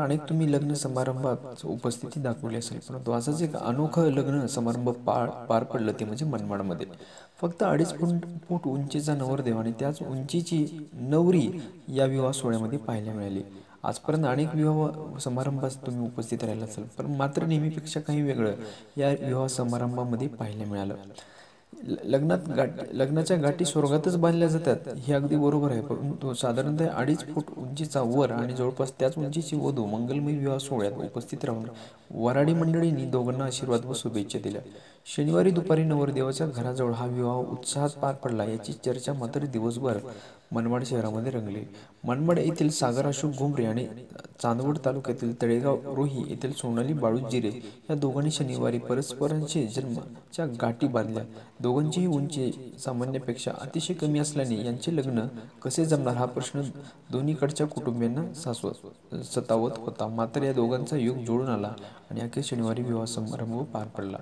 अनेक तुम्ही लग्न समारंभात उपस्थिती दाखवली असेल परंतु असंच एक अनोखं लग्न समारंभ पार पार पडलं ते म्हणजे मनमाडमध्ये. फक्त अडीच फूट फूट उंचीचा नवरदेव आणि त्याच उंचीची नवरी या विवाह सोहळ्यामध्ये पाहायला मिळाली. आजपर्यंत अनेक विवाह समारंभात तुम्ही उपस्थित राहिला असाल पण मात्र नेहमीपेक्षा काही वेगळं या विवाह समारंभामध्ये पाहायला मिळालं. लग्नात गाठ लग्नाच्या गाठी स्वर्गातच बांधल्या जातात. हे अगदी बरोबर आहे. परंतु साधारणतः अडीच फूट उंचीचा वर आणि जवळपास त्याच उंचीची वधू मंगलमय विवाह सोहळ्यात उपस्थित राहून वराडी मंडळींनी दोघांना आशीर्वाद व शुभेच्छा दिल्या. शनिवारी दुपारी नवरदेवाच्या घराजवळ हा विवाह उत्साहात पार पडला याची चर्चा मात्र दिवसभर मनमाड शहरामध्ये रंगली. मनमाड येथील सागर अशोक घुमरे आणि चांदवड तालुक्यातील तळेगाव रोही येथील सोनाली बाळू जिरे या दोघांनी शनिवारी परस्परांशी जन्माच्या गाठी बांधल्या. दोघांचीही उंची सामान्यापेक्षा अतिशय कमी असल्याने यांचे लग्न कसे जमणार हा प्रश्न दोन्हीकडच्या कुटुंबियांना सासवत सतावत होता. मात्र या दोघांचा योग जोडून आला आणि अखेर शनिवारी विवाह समारंभ पार पडला.